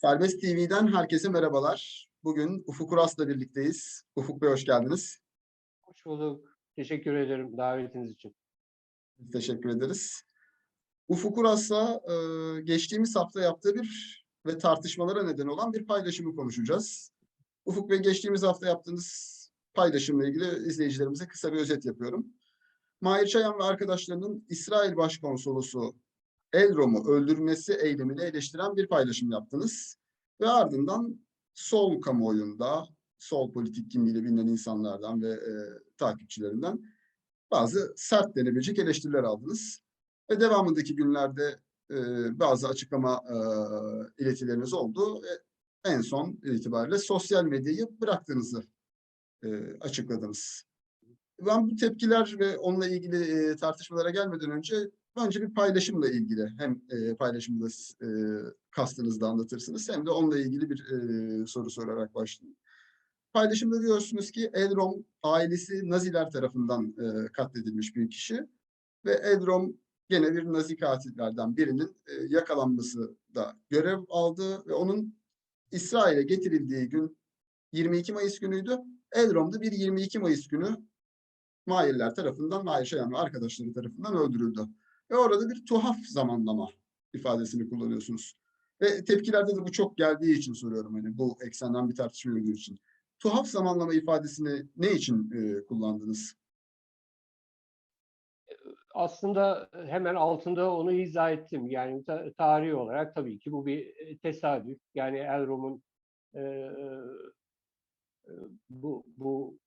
Serbest TV'den herkese merhabalar. Bugün Ufuk Uras'la birlikteyiz. Ufuk Bey hoş geldiniz. Hoş bulduk. Teşekkür ederim davetiniz için. Teşekkür ederiz. Ufuk Uras'la e, geçtiğimiz hafta yaptığı bir ve tartışmalara neden olan bir paylaşımı konuşacağız. Ufuk Bey geçtiğimiz hafta yaptığınız paylaşımla ilgili izleyicilerimize kısa bir özet yapıyorum. Mahir Çayan ve arkadaşlarının İsrail Başkonsolosu Elrom'u öldürmesi eylemini eleştiren bir paylaşım yaptınız. Ve ardından sol kamuoyunda, sol politik kimliğiyle bilinen insanlardan ve e, takipçilerinden bazı sert denebilecek eleştiriler aldınız. Ve devamındaki günlerde e, bazı açıklama e, iletileriniz oldu. Ve en son itibariyle sosyal medyayı bıraktığınızı e, açıkladınız. Ben bu tepkiler ve onunla ilgili e, tartışmalara gelmeden önce önce bir paylaşımla ilgili hem e, paylaşımda e, kastınızda anlatırsınız hem de onunla ilgili bir e, soru sorarak başlayayım. Paylaşımda diyorsunuz ki Elrom ailesi Naziler tarafından e, katledilmiş bir kişi ve Elrom gene bir Nazi katillerden birinin e, yakalanması da görev aldı ve onun İsrail'e getirildiği gün 22 Mayıs günüydü. Elrom'da bir 22 Mayıs günü Mahirler tarafından, Mahir Şayan ve arkadaşları tarafından öldürüldü. Ve orada bir tuhaf zamanlama ifadesini kullanıyorsunuz. Ve tepkilerde de bu çok geldiği için soruyorum hani bu eksenden bir tartışma yürüdüğü için. Tuhaf zamanlama ifadesini ne için e, kullandınız? Aslında hemen altında onu izah ettim. Yani ta- tarihi olarak tabii ki bu bir e, tesadüf. Yani Elrom'un e, e, bu, bu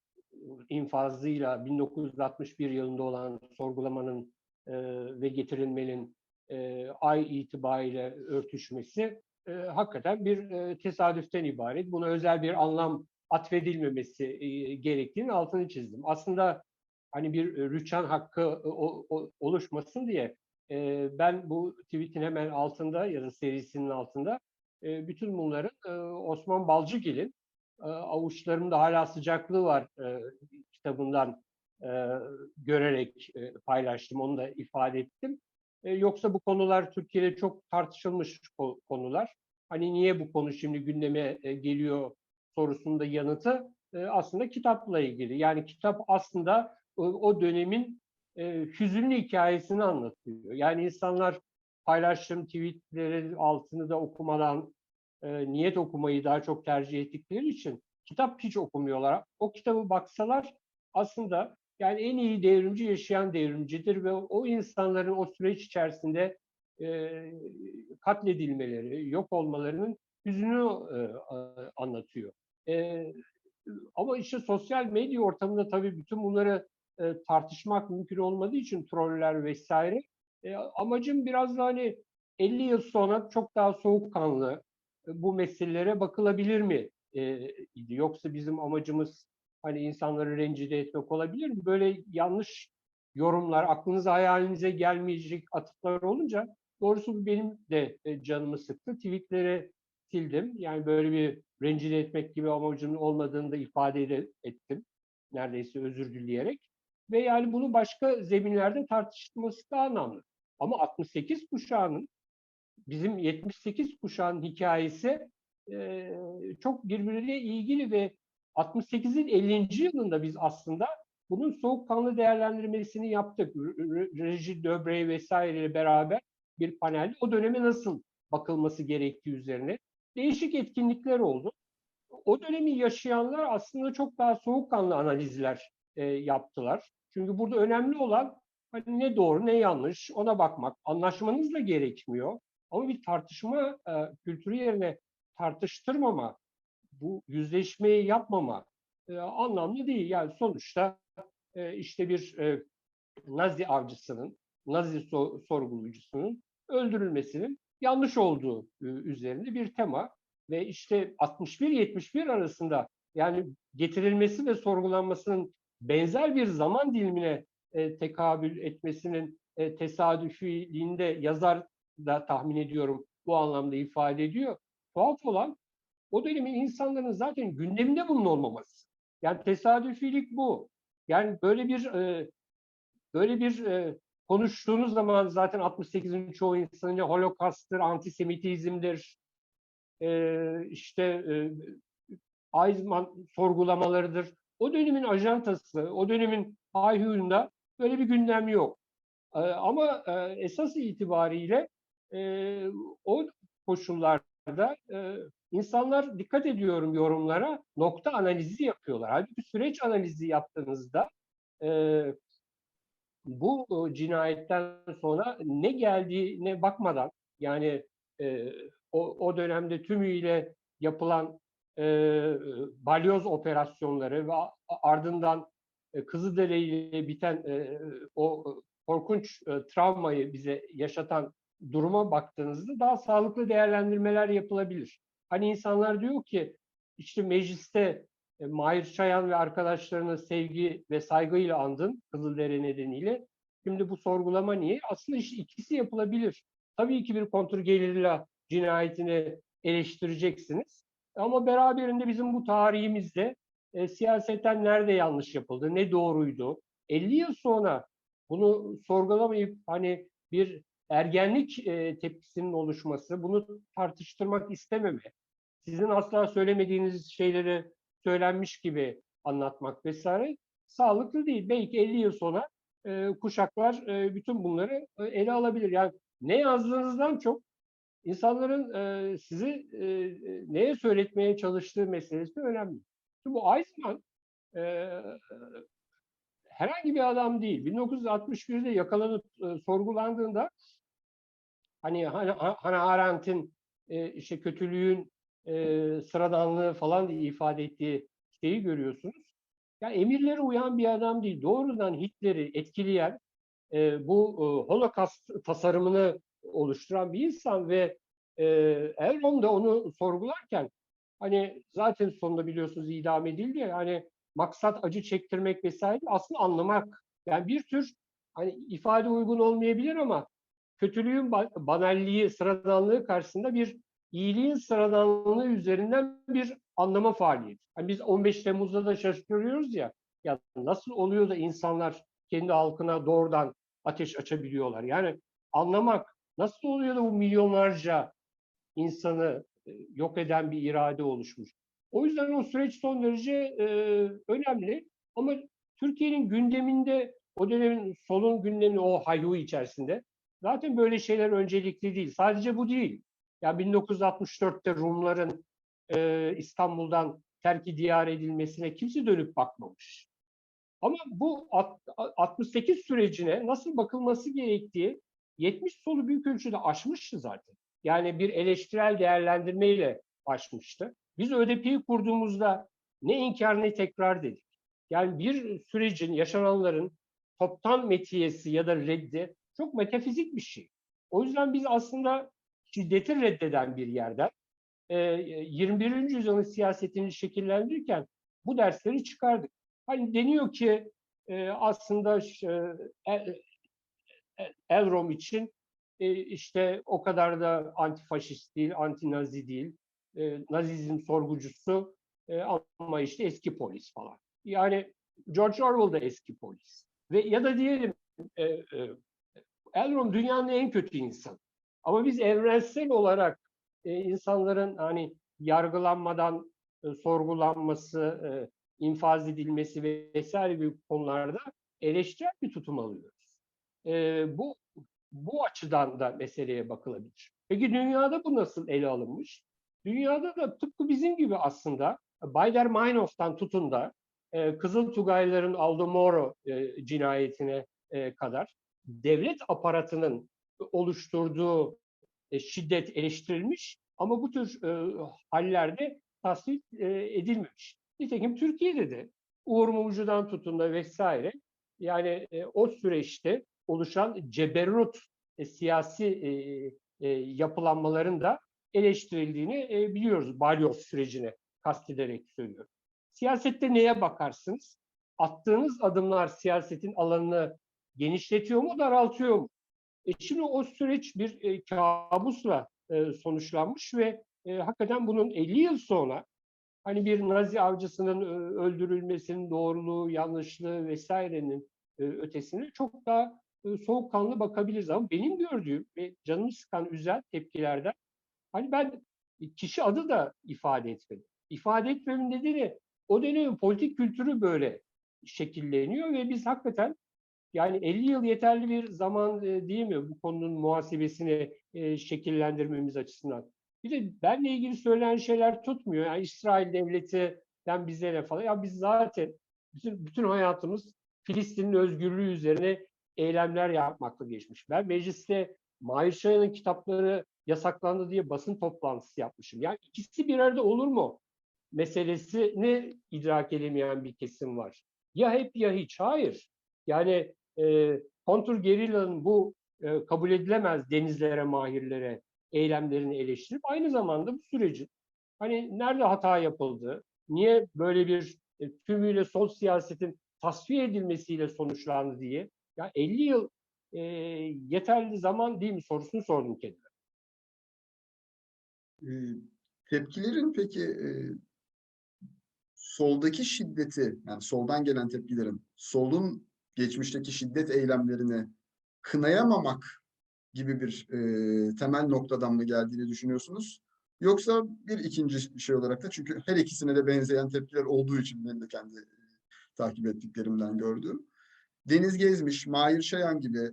infazıyla 1961 yılında olan sorgulamanın e, ve getirilmenin e, ay itibariyle örtüşmesi e, hakikaten bir e, tesadüften ibaret. Buna özel bir anlam atfedilmemesi e, gerektiğini altını çizdim. Aslında hani bir e, rüçhan hakkı e, o- o- oluşmasın diye e, ben bu tweetin hemen altında ya da serisinin altında e, bütün bunların e, Osman Balcıgil'in avuçlarımda hala sıcaklığı var e, kitabından e, görerek e, paylaştım, onu da ifade ettim. Yoksa bu konular Türkiye'de çok tartışılmış ko- konular. Hani niye bu konu şimdi gündeme geliyor sorusunda yanıtı aslında kitapla ilgili. Yani kitap aslında o, dönemin hüzünlü hikayesini anlatıyor. Yani insanlar paylaştığım tweetlerin altını da okumadan e, niyet okumayı daha çok tercih ettikleri için kitap hiç okumuyorlar. O kitabı baksalar aslında yani en iyi devrimci yaşayan devrimcidir ve o insanların o süreç içerisinde e, katledilmeleri, yok olmalarının hüzünü e, anlatıyor. E, ama işte sosyal medya ortamında tabii bütün bunları e, tartışmak mümkün olmadığı için troller vesaire. E, amacım biraz da hani 50 yıl sonra çok daha soğukkanlı bu meselelere bakılabilir mi e. Yoksa bizim amacımız hani insanları rencide etmek olabilir mi? Böyle yanlış yorumlar, aklınıza hayalinize gelmeyecek atıflar olunca doğrusu benim de e, canımı sıktı. Tweetleri sildim. Yani böyle bir rencide etmek gibi amacımın olmadığını da ifade ettim. Neredeyse özür dileyerek. Ve yani bunu başka zeminlerde tartışılması da anlamlı. Ama 68 kuşağının bizim 78 kuşağın hikayesi e, çok birbirine ilgili ve 68'in 50. yılında biz aslında bunun soğukkanlı değerlendirmesini yaptık. Reji Döbrey vesaireyle beraber bir panel. O döneme nasıl bakılması gerektiği üzerine değişik etkinlikler oldu. O dönemi yaşayanlar aslında çok daha soğukkanlı analizler e, yaptılar. Çünkü burada önemli olan hani ne doğru ne yanlış ona bakmak. Anlaşmanız da gerekmiyor. Ama bir tartışma e, kültürü yerine tartıştırmama, bu yüzleşmeyi yapmama e, anlamlı değil. Yani sonuçta e, işte bir e, Nazi avcısının, Nazi so- sorgulucusunun öldürülmesinin yanlış olduğu e, üzerinde bir tema ve işte 61-71 arasında yani getirilmesi ve sorgulanmasının benzer bir zaman dilimine e, tekabül etmesinin e, tesadüfiliğinde yazar da tahmin ediyorum bu anlamda ifade ediyor. Tuhaf olan o dönemin insanların zaten gündeminde bunun olmaması. Yani tesadüfilik bu. Yani böyle bir e, böyle bir e, konuştuğunuz zaman zaten 68'in çoğu insanın holokasttır, antisemitizmdir, e, işte e, Eisenman sorgulamalarıdır. O dönemin ajantası, o dönemin Ayhü'nde böyle bir gündem yok. E, ama e, esas itibariyle e, o koşullarda e, insanlar dikkat ediyorum yorumlara nokta analizi yapıyorlar. Halbuki süreç analizi yaptığınızda e, bu cinayetten sonra ne geldiğine bakmadan yani e, o, o dönemde tümüyle yapılan e, balyoz operasyonları ve ardından e, Kızıldere ile biten e, o korkunç e, travmayı bize yaşatan duruma baktığınızda daha sağlıklı değerlendirmeler yapılabilir. Hani insanlar diyor ki işte mecliste e, Mahir Çayan ve arkadaşlarını sevgi ve saygıyla andın Kızıldere nedeniyle. Şimdi bu sorgulama niye? Aslında işte ikisi yapılabilir. Tabii ki bir kontrgerilla cinayetini eleştireceksiniz. Ama beraberinde bizim bu tarihimizde e, siyasetten nerede yanlış yapıldı, ne doğruydu? 50 yıl sonra bunu sorgulamayıp hani bir ergenlik e, tepkisinin oluşması, bunu tartıştırmak istememe, sizin asla söylemediğiniz şeyleri söylenmiş gibi anlatmak vesaire sağlıklı değil. Belki 50 yıl sonra e, kuşaklar e, bütün bunları e, ele alabilir. Yani ne yazdığınızdan çok insanların e, sizi e, neye söyletmeye çalıştığı meselesi önemli. Şimdi bu Eisenman e, herhangi bir adam değil. 1961'de yakalanıp e, sorgulandığında hani Hannah Arendt'in e, işte kötülüğün e, sıradanlığı falan diye ifade ettiği şeyi görüyorsunuz. Yani emirlere uyan bir adam değil. Doğrudan Hitler'i etkileyen e, bu e, Holocaust tasarımını oluşturan bir insan ve e, Elrond da onu sorgularken hani zaten sonunda biliyorsunuz idam edildi ya hani maksat acı çektirmek vesaire aslında anlamak. Yani bir tür hani ifade uygun olmayabilir ama kötülüğün banalliği, sıradanlığı karşısında bir iyiliğin sıradanlığı üzerinden bir anlama faaliyeti. Hani biz 15 Temmuz'da da şaşırıyoruz ya, ya nasıl oluyor da insanlar kendi halkına doğrudan ateş açabiliyorlar? Yani anlamak nasıl oluyor da bu milyonlarca insanı e, yok eden bir irade oluşmuş. O yüzden o süreç son derece e, önemli. Ama Türkiye'nin gündeminde o dönemin solun gündemi o hayhu içerisinde zaten böyle şeyler öncelikli değil. Sadece bu değil. Ya 1964'te Rumların e, İstanbul'dan terki diyar edilmesine kimse dönüp bakmamış. Ama bu 68 sürecine nasıl bakılması gerektiği 70 solu büyük ölçüde aşmıştı zaten. Yani bir eleştirel değerlendirmeyle aşmıştı. Biz ÖDP'yi kurduğumuzda ne inkar ne tekrar dedik. Yani bir sürecin, yaşananların toptan metiyesi ya da reddi çok metafizik bir şey. O yüzden biz aslında şiddeti reddeden bir yerden 21. yüzyılın siyasetini şekillendirirken bu dersleri çıkardık. Hani deniyor ki aslında Elrom için işte o kadar da antifaşist değil, antinazi değil, nazizm sorgucusu ama işte eski polis falan. Yani George Orwell da eski polis. Ve ya da diyelim Elrom dünyanın en kötü insanı. Ama biz evrensel olarak e, insanların hani yargılanmadan e, sorgulanması, e, infaz edilmesi vesaire gibi konularda eleştirel bir tutum alıyoruz. E, bu bu açıdan da meseleye bakılabilir. Peki dünyada bu nasıl ele alınmış? Dünyada da tıpkı bizim gibi aslında Bayder Meinhof'tan tutun da e, Kızıl Tugayların Aldo Moro e, cinayetine e, kadar devlet aparatının oluşturduğu e, şiddet eleştirilmiş ama bu tür e, hallerde tasvip e, edilmemiş. Nitekim Türkiye'de de Uğur Mumcu'dan tutun da vesaire yani o süreçte oluşan ceberrut siyasi yapılanmaların da eleştirildiğini biliyoruz balyoz sürecine kastederek söylüyorum. Siyasette neye bakarsınız? Attığınız adımlar siyasetin alanını genişletiyor mu, daraltıyor mu? E şimdi o süreç bir e, kabusla e, sonuçlanmış ve e, hakikaten bunun 50 yıl sonra hani bir Nazi avcısının e, öldürülmesinin doğruluğu, yanlışlığı vesairenin e, ötesine çok daha e, soğukkanlı bakabiliriz. Ama benim gördüğüm ve canımı sıkan üzen tepkilerden hani ben kişi adı da ifade etmedi. İfade etmemin nedeni o dönemin politik kültürü böyle şekilleniyor ve biz hakikaten yani 50 yıl yeterli bir zaman e, değil mi bu konunun muhasebesini e, şekillendirmemiz açısından? Bir de benle ilgili söylenen şeyler tutmuyor. Yani İsrail devletinden bize ne falan. Ya biz zaten bütün, bütün hayatımız Filistin'in özgürlüğü üzerine eylemler yapmakla geçmiş. Ben mecliste Mahir Şahin'in kitapları yasaklandı diye basın toplantısı yapmışım. Yani ikisi bir arada olur mu? Meselesini idrak edemeyen bir kesim var. Ya hep ya hiç. Hayır. Yani e, kontur gerillanın bu e, kabul edilemez denizlere, mahirlere eylemlerini eleştirip aynı zamanda bu sürecin hani nerede hata yapıldı, niye böyle bir e, tümüyle sol siyasetin tasfiye edilmesiyle sonuçlandı diye ya 50 yıl e, yeterli zaman değil mi sorusunu sordum kendime. Tepkilerin peki e, soldaki şiddeti, yani soldan gelen tepkilerin, solun geçmişteki şiddet eylemlerini kınayamamak gibi bir e, temel noktadan mı geldiğini düşünüyorsunuz? Yoksa bir ikinci şey olarak da çünkü her ikisine de benzeyen tepkiler olduğu için ben de kendi takip ettiklerimden gördüğüm. Deniz Gezmiş, Mahir Şayan gibi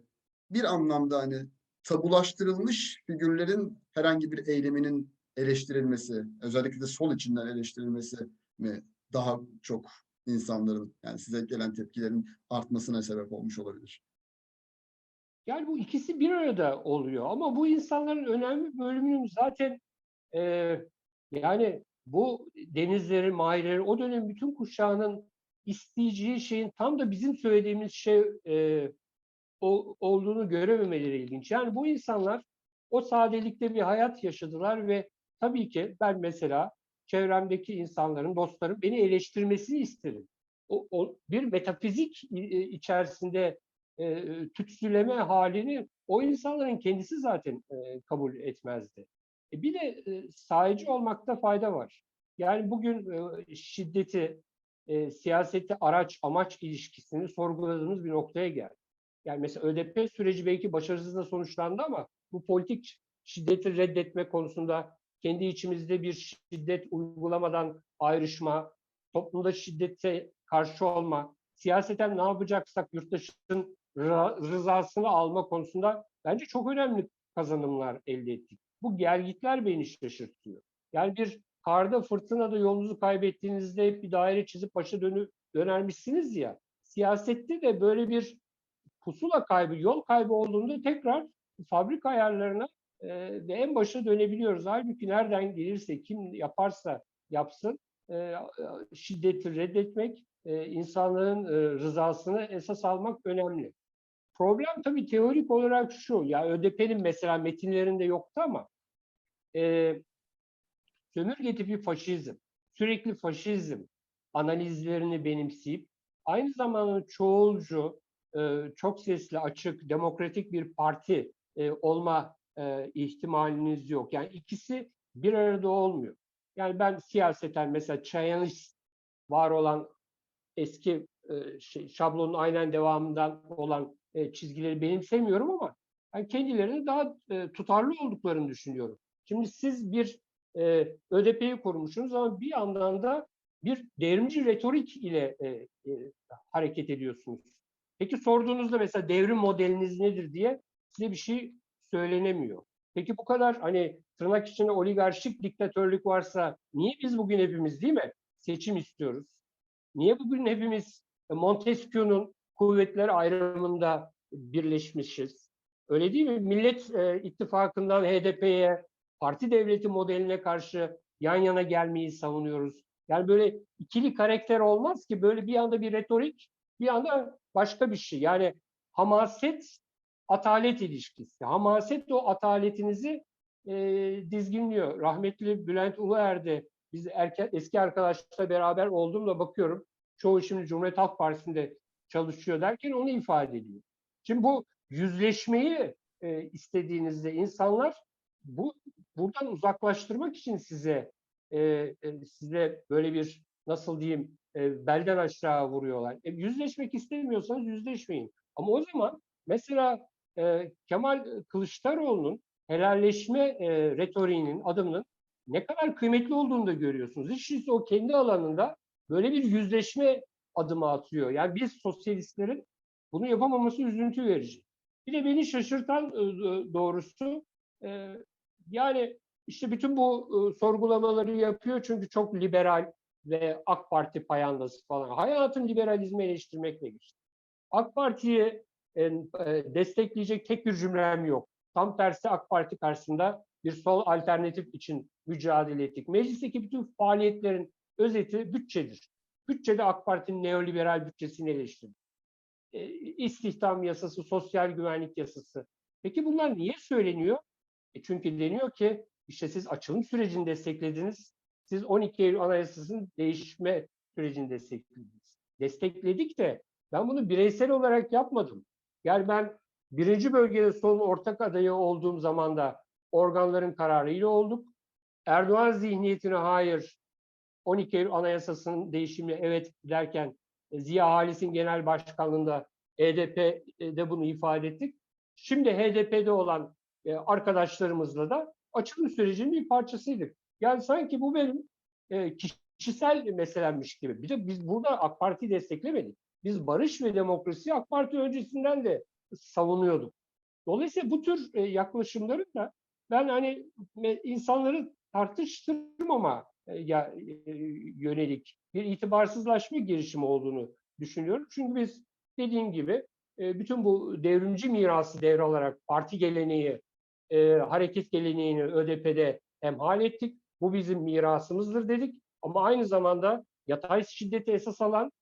bir anlamda hani tabulaştırılmış figürlerin herhangi bir eyleminin eleştirilmesi, özellikle de sol içinden eleştirilmesi mi daha çok insanların yani size gelen tepkilerin artmasına sebep olmuş olabilir? Yani bu ikisi bir arada oluyor ama bu insanların önemli bölümünün zaten e, yani bu denizleri, mahirleri, o dönem bütün kuşağının isteyeceği şeyin tam da bizim söylediğimiz şey e, o, olduğunu görememeleri ilginç. Yani bu insanlar o sadelikte bir hayat yaşadılar ve tabii ki ben mesela çevremdeki insanların, dostlarım beni eleştirmesini isterim. O, o bir metafizik içerisinde e, tütsüleme halini o insanların kendisi zaten e, kabul etmezdi. E, bir de e, sahici olmakta fayda var. Yani bugün e, şiddeti, e, siyasette araç amaç ilişkisini sorguladığımız bir noktaya geldi. Yani mesela ÖDP süreci belki başarısızla sonuçlandı ama bu politik şiddeti reddetme konusunda kendi içimizde bir şiddet uygulamadan ayrışma, toplumda şiddete karşı olma, siyaseten ne yapacaksak yurttaşın rızasını alma konusunda bence çok önemli kazanımlar elde ettik. Bu gelgitler beni şaşırtıyor. Yani bir karda fırtınada yolunuzu kaybettiğinizde hep bir daire çizip başa dönü, dönermişsiniz ya. Siyasette de böyle bir pusula kaybı, yol kaybı olduğunda tekrar fabrika ayarlarına e, ve en başa dönebiliyoruz. Halbuki nereden gelirse, kim yaparsa yapsın şiddeti reddetmek, insanların rızasını esas almak önemli. Problem tabii teorik olarak şu, ya ÖDP'nin mesela metinlerinde yoktu ama sömürge tipi faşizm, sürekli faşizm analizlerini benimseyip aynı zamanda çoğulcu, çok sesli, açık, demokratik bir parti olma e, ihtimaliniz yok. Yani ikisi bir arada olmuyor. Yani ben siyaseten mesela Çayanist var olan eski e, şey, şablonun aynen devamından olan e, çizgileri benimsemiyorum ama yani kendilerini daha e, tutarlı olduklarını düşünüyorum. Şimdi siz bir e, ÖDP'yi kurmuşsunuz ama bir yandan da bir devrimci retorik ile e, e, hareket ediyorsunuz. Peki sorduğunuzda mesela devrim modeliniz nedir diye size bir şey söylenemiyor. Peki bu kadar hani tırnak içinde oligarşik diktatörlük varsa niye biz bugün hepimiz değil mi seçim istiyoruz? Niye bugün hepimiz Montesquieu'nun kuvvetler ayrımında birleşmişiz? Öyle değil mi? Millet e, İttifakı'ndan HDP'ye, parti devleti modeline karşı yan yana gelmeyi savunuyoruz. Yani böyle ikili karakter olmaz ki böyle bir anda bir retorik, bir anda başka bir şey. Yani hamaset, atalet ilişkisi. Hamaset de o ataletinizi e, dizginliyor. Rahmetli Bülent Uluer'de biz erken, eski arkadaşlarla beraber olduğumda bakıyorum. Çoğu şimdi Cumhuriyet Halk Partisi'nde çalışıyor derken onu ifade ediyor. Şimdi bu yüzleşmeyi e, istediğinizde insanlar bu buradan uzaklaştırmak için size e, e, size böyle bir nasıl diyeyim e, belden aşağı vuruyorlar. E, yüzleşmek istemiyorsanız yüzleşmeyin. Ama o zaman mesela e, Kemal Kılıçdaroğlu'nun helalleşme e, retoriğinin adımının ne kadar kıymetli olduğunu da görüyorsunuz. Hiç o kendi alanında böyle bir yüzleşme adımı atıyor. Yani biz sosyalistlerin bunu yapamaması üzüntü verici. Bir de beni şaşırtan e, doğrusu e, yani işte bütün bu e, sorgulamaları yapıyor çünkü çok liberal ve AK Parti payandası falan. Hayatın liberalizmi eleştirmekle geçti. AK Parti'yi e, e, destekleyecek tek bir cümlem yok. Tam tersi AK Parti karşısında bir sol alternatif için mücadele ettik. Meclisteki bütün faaliyetlerin özeti bütçedir. Bütçede AK Parti'nin neoliberal bütçesini eleştirdik. E, istihdam yasası, sosyal güvenlik yasası. Peki bunlar niye söyleniyor? E çünkü deniyor ki işte siz açılım sürecini desteklediniz. Siz 12 Eylül Anayasası'nın değişme sürecini desteklediniz. Destekledik de ben bunu bireysel olarak yapmadım. Yani ben birinci bölgede solun ortak adayı olduğum zaman da organların kararıyla olduk. Erdoğan zihniyetine hayır, 12 Eylül Anayasası'nın değişimine evet derken Ziya Halis'in genel başkanlığında HDP'de bunu ifade ettik. Şimdi HDP'de olan e, arkadaşlarımızla da açılım sürecinin bir parçasıydık. Yani sanki bu benim e, kişisel meselemmiş gibi. Bir de biz burada AK Parti'yi desteklemedik. Biz barış ve demokrasi AK Parti öncesinden de savunuyorduk. Dolayısıyla bu tür e, yaklaşımların da ben hani insanları tartıştırmama ya, yönelik bir itibarsızlaşma girişimi olduğunu düşünüyorum. Çünkü biz dediğim gibi bütün bu devrimci mirası devralarak parti geleneği, hareket geleneğini ÖDP'de hemhal ettik. Bu bizim mirasımızdır dedik. Ama aynı zamanda yatay şiddeti esas alan,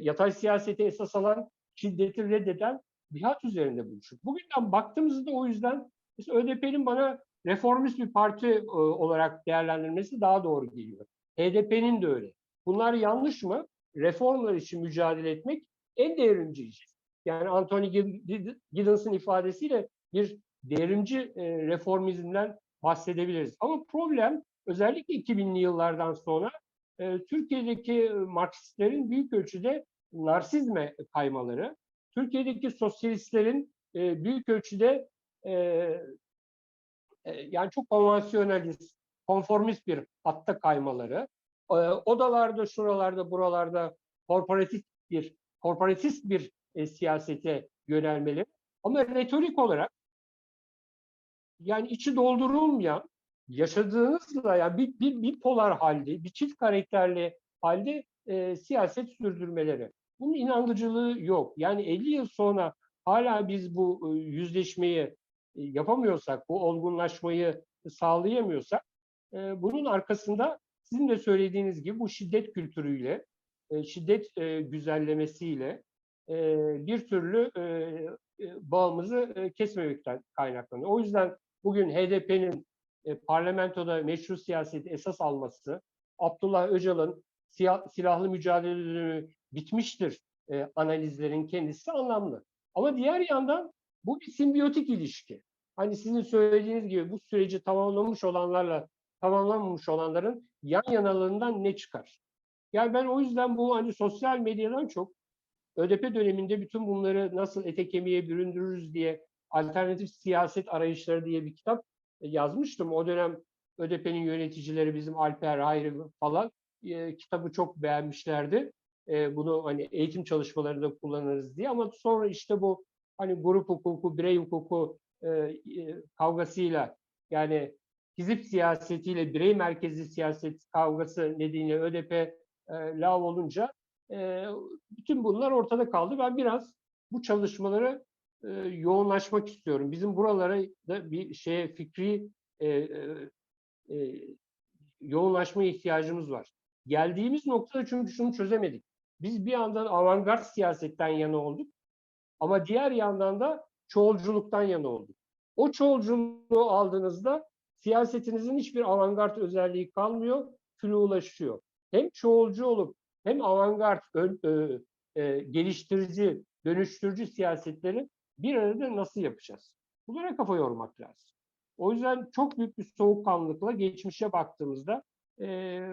yatay siyaseti esas alan, şiddeti reddeden bir hat üzerinde buluştuk. Bugünden baktığımızda o yüzden mesela ÖDP'nin bana reformist bir parti olarak değerlendirmesi daha doğru geliyor. HDP'nin de öyle. Bunlar yanlış mı? Reformlar için mücadele etmek en devrimci iş. Yani Anthony Giddens'ın ifadesiyle bir devrimci reformizmden bahsedebiliriz. Ama problem özellikle 2000'li yıllardan sonra Türkiye'deki Marksistlerin büyük ölçüde narsizme kaymaları, Türkiye'deki sosyalistlerin büyük ölçüde yani çok konvansiyonalist, konformist bir hatta kaymaları, odalarda, şuralarda, buralarda korporatif bir korporatist bir e, siyasete yönelmeli. Ama retorik olarak yani içi doldurulmayan, yaşadığınızla yani bir, bir, bir polar halde, bir çift karakterli halde e, siyaset sürdürmeleri. Bunun inandırıcılığı yok. Yani 50 yıl sonra hala biz bu e, yüzleşmeyi e, yapamıyorsak, bu olgunlaşmayı sağlayamıyorsak, e, bunun arkasında sizin de söylediğiniz gibi bu şiddet kültürüyle, e, şiddet e, güzellemesiyle e, bir türlü e, e, bağımızı e, kesmemekten kaynaklanıyor. O yüzden bugün HDP'nin e, parlamentoda meşru siyaseti esas alması, Abdullah Öcalan'ın silahlı mücadele dönemi bitmiştir e, analizlerin kendisi anlamlı. Ama diğer yandan bu bir simbiyotik ilişki. Hani sizin söylediğiniz gibi bu süreci tamamlamış olanlarla tamamlanmamış olanların yan yanalığından ne çıkar? Yani ben o yüzden bu hani sosyal medyadan çok ÖDP döneminde bütün bunları nasıl ete kemiğe büründürürüz diye alternatif siyaset arayışları diye bir kitap yazmıştım. O dönem ÖDP'nin yöneticileri bizim Alper Hayri falan e, kitabı çok beğenmişlerdi. E, bunu hani eğitim çalışmalarında kullanırız diye ama sonra işte bu hani grup hukuku, birey hukuku e, e, kavgasıyla yani hizip siyasetiyle birey merkezli siyaset kavgası nedeniyle ÖDP e, lav olunca e, bütün bunlar ortada kaldı. Ben biraz bu çalışmaları e, yoğunlaşmak istiyorum. Bizim buralara da bir şeye fikri e, e, e, yoğunlaşma ihtiyacımız var. Geldiğimiz noktada çünkü şunu çözemedik. Biz bir yandan avantgard siyasetten yana olduk ama diğer yandan da çoğulculuktan yana olduk. O çoğulculuğu aldığınızda siyasetinizin hiçbir avantgard özelliği kalmıyor, flulaşıyor. Hem çoğulcu olup hem avantgard, e, e, geliştirici, dönüştürücü siyasetleri bir arada nasıl yapacağız? Bunlara kafa yormak lazım. O yüzden çok büyük bir soğukkanlılıkla geçmişe baktığımızda e,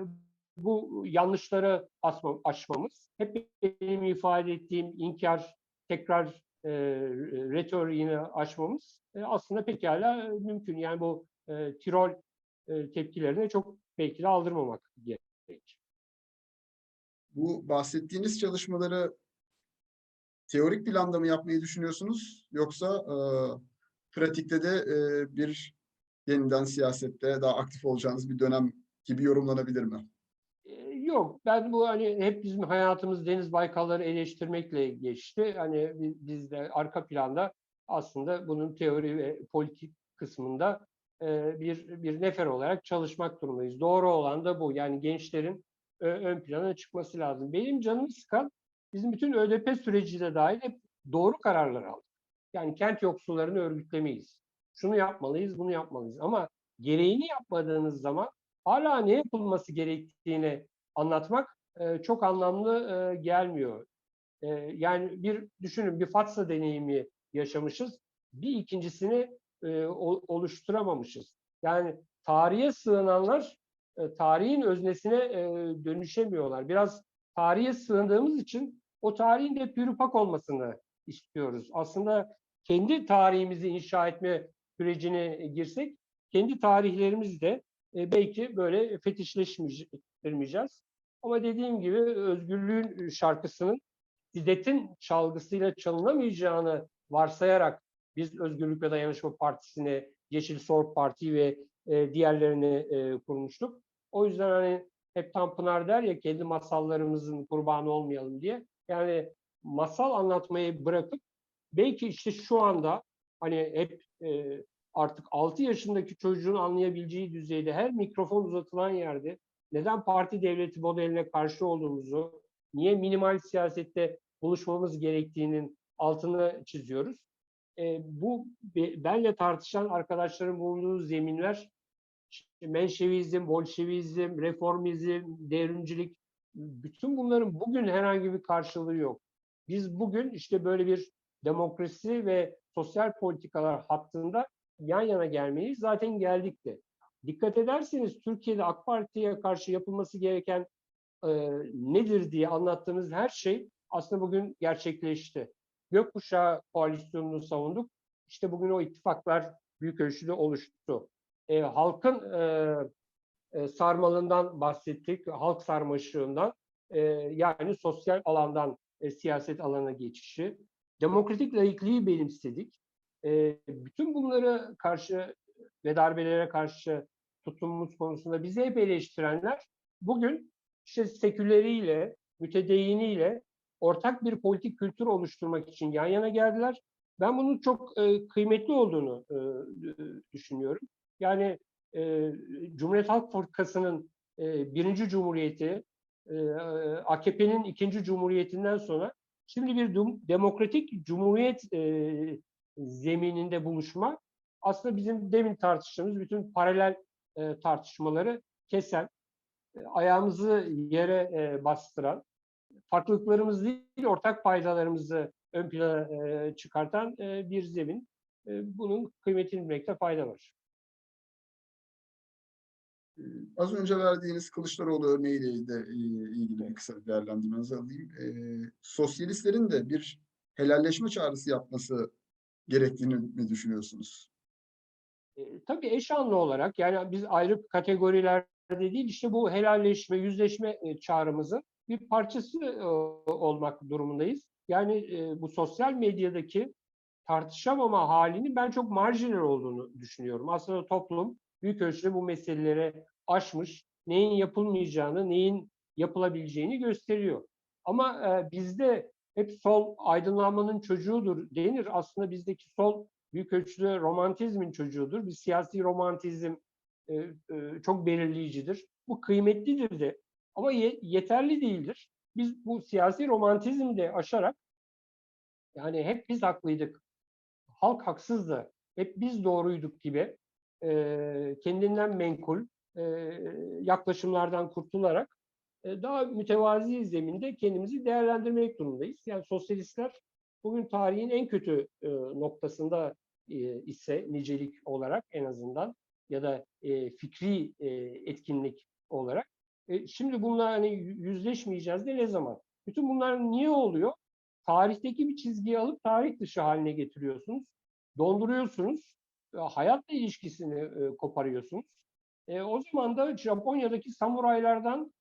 bu yanlışları asma, aşmamız, hep benim ifade ettiğim inkar, tekrar e, retoriğini aşmamız e, aslında pekala mümkün. Yani bu e, Tirol e, tepkilerine çok belki de aldırmamak gerek. Bu bahsettiğiniz çalışmaları teorik planda mı yapmayı düşünüyorsunuz? Yoksa e, pratikte de e, bir yeniden siyasette daha aktif olacağınız bir dönem gibi yorumlanabilir mi? E, Yok, ben bu hani hep bizim hayatımız Deniz Baykalları eleştirmekle geçti. Hani bi- biz de arka planda aslında bunun teori ve politik kısmında e, bir bir nefer olarak çalışmak durumundayız. Doğru olan da bu. Yani gençlerin ö- ön plana çıkması lazım. Benim canımı sıkan bizim bütün ÖDP süreci de dahil hep doğru kararlar aldık. Yani kent yoksullarını örgütlemeyiz. Şunu yapmalıyız, bunu yapmalıyız. Ama gereğini yapmadığınız zaman hala ne yapılması gerektiğini anlatmak e, çok anlamlı e, gelmiyor. E, yani bir düşünün bir Fatsa deneyimi yaşamışız. Bir ikincisini e, oluşturamamışız. Yani tarihe sığınanlar e, tarihin öznesine e, dönüşemiyorlar. Biraz tarihe sığındığımız için o tarihin de pürüpak olmasını istiyoruz. Aslında kendi tarihimizi inşa etme sürecine girsek kendi tarihlerimiz de e, belki böyle fetişleşmeyeceğiz. Ama dediğim gibi özgürlüğün şarkısının şiddetin çalgısıyla çalınamayacağını varsayarak biz Özgürlük ve Dayanışma Partisi'ni, Yeşil Sol Parti ve e, diğerlerini e, kurmuştuk. O yüzden hani hep Tanpınar der ya kendi masallarımızın kurbanı olmayalım diye. Yani masal anlatmayı bırakıp belki işte şu anda hani hep e, artık 6 yaşındaki çocuğun anlayabileceği düzeyde her mikrofon uzatılan yerde neden parti devleti modeline karşı olduğumuzu, niye minimal siyasette buluşmamız gerektiğinin altını çiziyoruz. E, bu be- benle tartışan arkadaşların bulunduğu zeminler Menşevizm, Bolşevizm, reformizm, devrimcilik bütün bunların bugün herhangi bir karşılığı yok. Biz bugün işte böyle bir demokrasi ve sosyal politikalar hattında yan yana gelmeyiz. Zaten geldik de. Dikkat ederseniz Türkiye'de AK Parti'ye karşı yapılması gereken e, nedir diye anlattığımız her şey aslında bugün gerçekleşti. Gökkuşağı koalisyonunu savunduk. İşte bugün o ittifaklar büyük ölçüde oluştu. E, halkın e, e, sarmalından bahsettik, halk sarmaşığından, e, yani sosyal alandan e, siyaset alanına geçişi, demokratik laikliği benimsedik. Bütün bunlara karşı ve darbelere karşı tutumumuz konusunda bizi hep eleştirenler bugün işte seküleriyle, mütedeyiniyle ortak bir politik kültür oluşturmak için yan yana geldiler. Ben bunun çok kıymetli olduğunu düşünüyorum. Yani e, Cumhuriyet Halk Fırkası'nın e, birinci cumhuriyeti, e, AKP'nin ikinci cumhuriyetinden sonra şimdi bir demokratik cumhuriyet e, zemininde buluşma aslında bizim demin tartıştığımız bütün paralel e, tartışmaları kesen, e, ayağımızı yere e, bastıran, farklılıklarımız değil ortak paydalarımızı ön plana e, çıkartan e, bir zemin. E, bunun kıymetini bilmekte fayda var. Az önce verdiğiniz Kılıçdaroğlu örneğiyle de e, ilgili kısa değerlendirmenizi alayım. Ee, sosyalistlerin de bir helalleşme çağrısı yapması gerektiğini mi düşünüyorsunuz? E, tabii eş olarak yani biz ayrı kategorilerde değil işte bu helalleşme, yüzleşme e, çağrımızın bir parçası e, olmak durumundayız. Yani e, bu sosyal medyadaki tartışamama halinin ben çok marjinal olduğunu düşünüyorum. Aslında toplum büyük ölçüde bu meseleleri aşmış, neyin yapılmayacağını, neyin yapılabileceğini gösteriyor. Ama e, bizde hep sol aydınlanmanın çocuğudur denir. Aslında bizdeki sol büyük ölçüde romantizmin çocuğudur. Bir siyasi romantizm e, e, çok belirleyicidir. Bu kıymetlidir de ama ye- yeterli değildir. Biz bu siyasi romantizmi de aşarak yani hep biz haklıydık, halk haksızdı, hep biz doğruyduk gibi e, kendinden menkul e, yaklaşımlardan kurtularak e, daha mütevazi zeminde kendimizi değerlendirmek durumundayız. Yani sosyalistler bugün tarihin en kötü e, noktasında e, ise nicelik olarak en azından ya da e, fikri e, etkinlik olarak. E, şimdi bunlar hani yüzleşmeyeceğiz de ne zaman? Bütün bunlar niye oluyor? Tarihteki bir çizgiyi alıp tarih dışı haline getiriyorsunuz. Donduruyorsunuz. E, Hayatla ilişkisini e, koparıyorsunuz. E, o zaman da Japonya'daki samuraylardan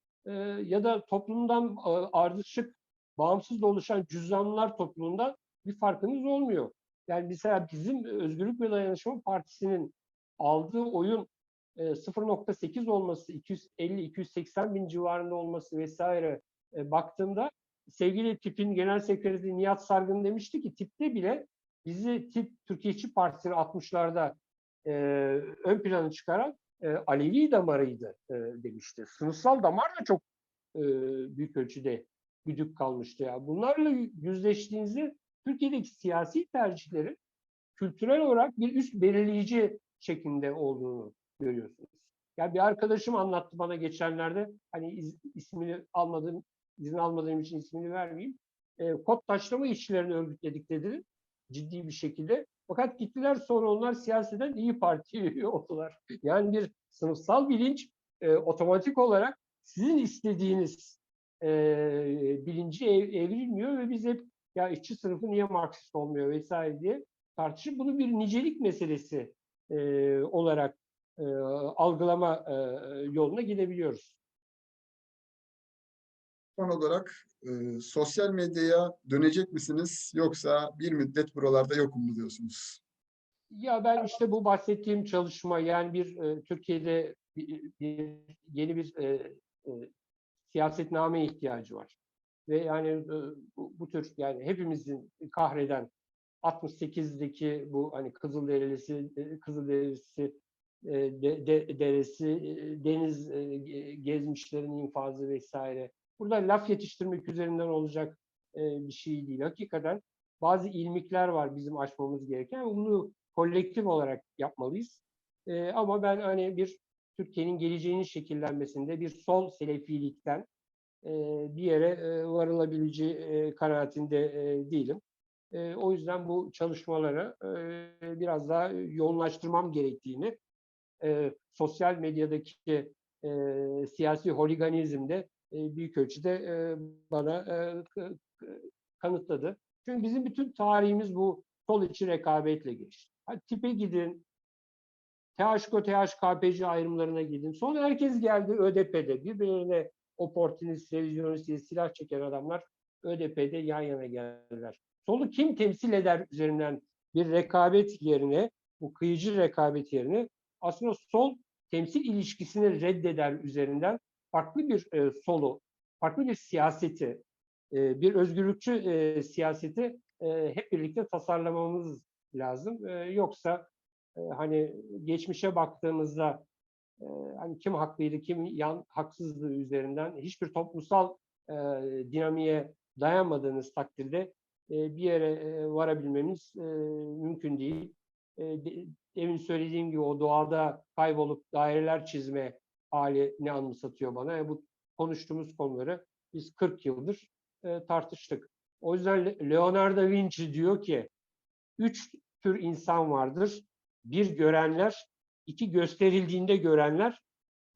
ya da toplumdan e, ardışık bağımsız da oluşan cüzdanlılar topluluğundan bir farkınız olmuyor. Yani mesela bizim Özgürlük ve Dayanışma Partisi'nin aldığı oyun e, 0.8 olması, 250-280 bin civarında olması vesaire baktığımda sevgili tipin genel sekreteri Nihat Sargın demişti ki tipte bile bizi tip Türkiye İşçi Partisi'nin 60'larda e, ön plana çıkaran e, Alevi damarıydı e, demişti. Sınıfsal damar da çok e, büyük ölçüde güdük kalmıştı ya. Bunlarla yüzleştiğinizde Türkiye'deki siyasi tercihlerin kültürel olarak bir üst belirleyici şeklinde olduğunu görüyorsunuz. Yani bir arkadaşım anlattı bana geçenlerde hani iz, ismini almadığım izin almadığım için ismini vermeyeyim. E, kod taşlama işçilerini örgütledik dedi ciddi bir şekilde. Fakat gittiler sonra onlar siyaseten iyi Parti oldular. Yani bir sınıfsal bilinç e, otomatik olarak sizin istediğiniz e, bilinci ev, evrilmiyor ve biz hep ya işçi sınıfı niye Marksist olmuyor vesaire diye tartışıp bunu bir nicelik meselesi e, olarak e, algılama e, yoluna gidebiliyoruz. Son olarak e, sosyal medyaya dönecek misiniz yoksa bir müddet buralarda yokum mu diyorsunuz? Ya ben işte bu bahsettiğim çalışma yani bir e, Türkiye'de bir, bir, yeni bir e, e, siyasetname ihtiyacı var. Ve yani e, bu, bu tür yani hepimizin kahreden 68'deki bu hani Kızılderilisi, Kızılderisi e, de, de, deresi, e, deniz e, gezmişlerin infazı vesaire. Burada laf yetiştirmek üzerinden olacak e, bir şey değil. Hakikaten bazı ilmikler var bizim aşmamız gereken. Bunu kolektif olarak yapmalıyız. E, ama ben hani bir Türkiye'nin geleceğinin şekillenmesinde bir sol selefilikten e, bir yere e, varılabileceği e, kanaatinde e, değilim. E, o yüzden bu çalışmaları e, biraz daha yoğunlaştırmam gerektiğini, e, sosyal medyadaki e, siyasi holiganizmde e, büyük ölçüde e, bana e, kanıtladı. Çünkü bizim bütün tarihimiz bu sol içi rekabetle geçti. Hadi tipe gidin, THK, THKPC ayrımlarına gidin. Sonra herkes geldi ÖDP'de. Birbirine oportunist, revizyonist diye silah çeken adamlar ÖDP'de yan yana geldiler. Solu kim temsil eder üzerinden bir rekabet yerine, bu kıyıcı rekabet yerine aslında sol temsil ilişkisini reddeder üzerinden farklı bir e, solu, farklı bir siyaseti, e, bir özgürlükçü e, siyaseti e, hep birlikte tasarlamamız lazım. E, yoksa e, hani geçmişe baktığımızda e, hani kim haklıydı, kim yan haksızlığı üzerinden hiçbir toplumsal e, dinamiğe dayanmadığınız takdirde e, bir yere e, varabilmemiz e, mümkün değil. De, demin söylediğim gibi o doğada kaybolup daireler çizme hali ne anımsatıyor bana. Yani bu konuştuğumuz konuları biz 40 yıldır e, tartıştık. O yüzden Leonardo da Vinci diyor ki üç tür insan vardır. Bir görenler, iki gösterildiğinde görenler,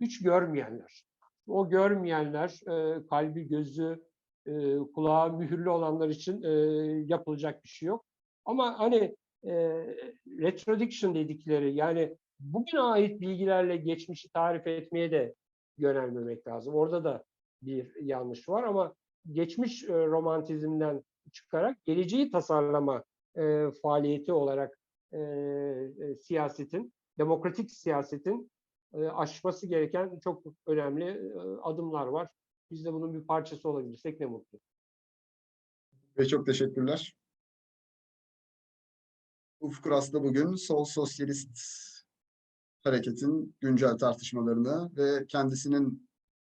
üç görmeyenler. O görmeyenler, e, kalbi, gözü, e, kulağı mühürlü olanlar için e, yapılacak bir şey yok. Ama hani e, retrodiction dedikleri yani bugüne ait bilgilerle geçmişi tarif etmeye de yönelmemek lazım. Orada da bir yanlış var ama geçmiş e, romantizmden çıkarak geleceği tasarlama e, faaliyeti olarak e, e, siyasetin, demokratik siyasetin e, aşması gereken çok önemli e, adımlar var. Biz de bunun bir parçası olabilirsek ne mutlu. Ve çok teşekkürler. Ufuk Ras'ta bugün sol sosyalist hareketin güncel tartışmalarını ve kendisinin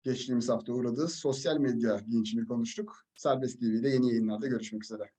geçtiğimiz hafta uğradığı sosyal medya linçini konuştuk. Serbest TV'de yeni yayınlarda görüşmek üzere.